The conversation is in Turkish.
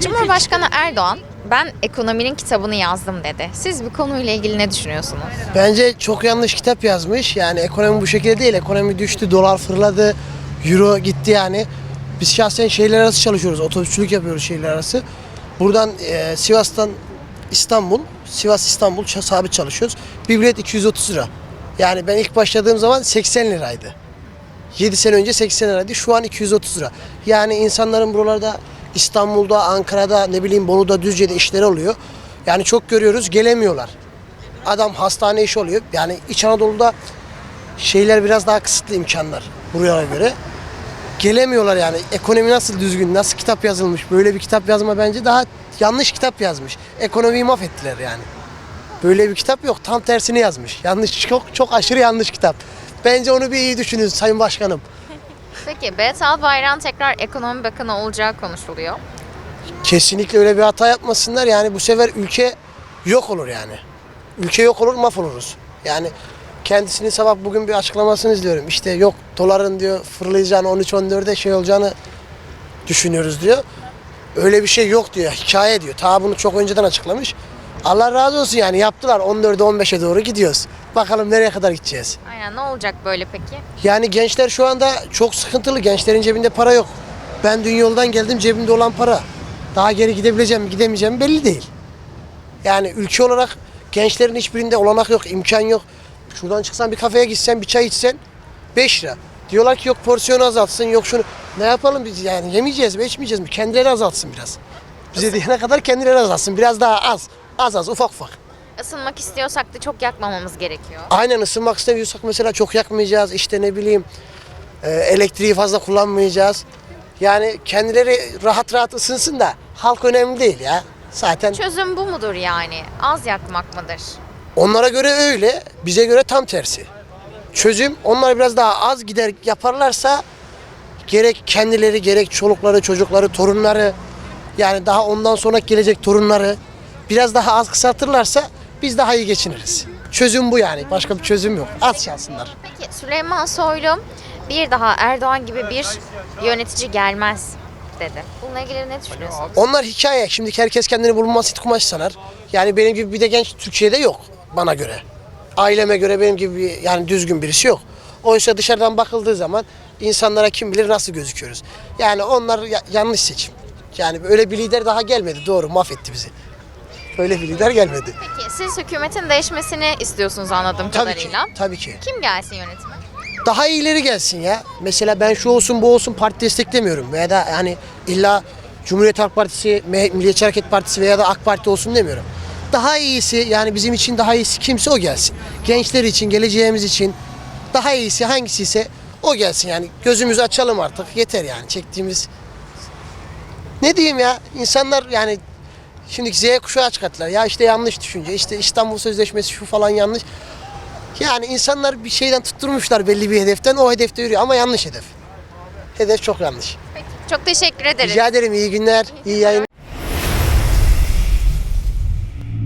Cumhurbaşkanı Erdoğan ben ekonominin kitabını yazdım dedi. Siz bu konuyla ilgili ne düşünüyorsunuz? Bence çok yanlış kitap yazmış. Yani ekonomi bu şekilde değil. Ekonomi düştü, dolar fırladı, euro gitti yani. Biz şahsen şehirler arası çalışıyoruz. Otobüsçülük yapıyoruz şehirler arası. Buradan e, Sivas'tan İstanbul, Sivas İstanbul sabit çalışıyoruz. Bir bilet 230 lira. Yani ben ilk başladığım zaman 80 liraydı. 7 sene önce 80 liraydı. Şu an 230 lira. Yani insanların buralarda İstanbul'da, Ankara'da, ne bileyim Bolu'da, Düzce'de işleri oluyor. Yani çok görüyoruz gelemiyorlar. Adam hastane işi oluyor. Yani İç Anadolu'da şeyler biraz daha kısıtlı imkanlar buraya göre. Gelemiyorlar yani. Ekonomi nasıl düzgün, nasıl kitap yazılmış? Böyle bir kitap yazma bence daha yanlış kitap yazmış. Ekonomiyi mahvettiler yani. Böyle bir kitap yok. Tam tersini yazmış. Yanlış, çok çok aşırı yanlış kitap. Bence onu bir iyi düşünün Sayın Başkanım. Peki Berat Albayrak'ın tekrar ekonomi bakanı olacağı konuşuluyor. Kesinlikle öyle bir hata yapmasınlar. Yani bu sefer ülke yok olur yani. Ülke yok olur, mahvoluruz. Yani kendisini sabah bugün bir açıklamasını izliyorum. İşte yok doların diyor fırlayacağını 13-14'e şey olacağını düşünüyoruz diyor. Öyle bir şey yok diyor. Hikaye diyor. Ta bunu çok önceden açıklamış. Allah razı olsun yani yaptılar. 14'e 15'e doğru gidiyoruz. Bakalım nereye kadar gideceğiz. Aynen ne olacak böyle peki? Yani gençler şu anda çok sıkıntılı. Gençlerin cebinde para yok. Ben dün yoldan geldim cebimde olan para. Daha geri gidebileceğim mi gidemeyeceğim mi belli değil. Yani ülke olarak gençlerin hiçbirinde olanak yok, imkan yok. Şuradan çıksan bir kafeye gitsen bir çay içsen 5 lira. Diyorlar ki yok porsiyonu azaltsın yok şunu. Ne yapalım biz yani yemeyeceğiz mi içmeyeceğiz mi? Kendileri azaltsın biraz. Bize diyene kadar kendileri azaltsın. Biraz daha az. Az az ufak ufak. Isınmak istiyorsak da çok yakmamamız gerekiyor. Aynen ısınmak istemiyorsak mesela çok yakmayacağız. İşte ne bileyim e, elektriği fazla kullanmayacağız. Yani kendileri rahat rahat ısınsın da halk önemli değil ya. Zaten Çözüm bu mudur yani? Az yakmak mıdır? onlara göre öyle, bize göre tam tersi. Çözüm onlar biraz daha az gider yaparlarsa gerek kendileri gerek çolukları, çocukları, torunları yani daha ondan sonra gelecek torunları biraz daha az kısaltırlarsa biz daha iyi geçiniriz. Çözüm bu yani. Başka bir çözüm yok. Az çalsınlar. Peki Süleyman Soylu bir daha Erdoğan gibi bir yönetici gelmez dedi. Bununla ilgili ne düşünüyorsunuz? Onlar hikaye. Şimdi herkes kendini bulunmaz it kumaş sanar. Yani benim gibi bir de genç Türkiye'de yok bana göre. Aileme göre benim gibi bir, yani düzgün birisi yok. Oysa dışarıdan bakıldığı zaman insanlara kim bilir nasıl gözüküyoruz. Yani onlar ya- yanlış seçim. Yani öyle bir lider daha gelmedi. Doğru mahvetti bizi. Öyle bir lider gelmedi. Peki siz hükümetin değişmesini istiyorsunuz anladığım Tabii ki. kadarıyla. Tabii ki. Kim gelsin yönetime? daha iyileri gelsin ya. Mesela ben şu olsun bu olsun parti desteklemiyorum. Veya da hani illa Cumhuriyet Halk Partisi, Me- Milliyetçi Hareket Partisi veya da AK Parti olsun demiyorum. Daha iyisi yani bizim için daha iyisi kimse o gelsin. Gençler için, geleceğimiz için daha iyisi hangisi ise o gelsin yani. Gözümüzü açalım artık. Yeter yani çektiğimiz. Ne diyeyim ya? İnsanlar yani şimdiki Z kuşağı çıkarttılar. Ya işte yanlış düşünce. işte İstanbul Sözleşmesi şu falan yanlış. Yani insanlar bir şeyden tutturmuşlar belli bir hedeften. O hedefte yürüyor ama yanlış hedef. Hedef çok yanlış. Peki çok teşekkür ederiz. Rica ederim iyi günler, iyi yayınlar.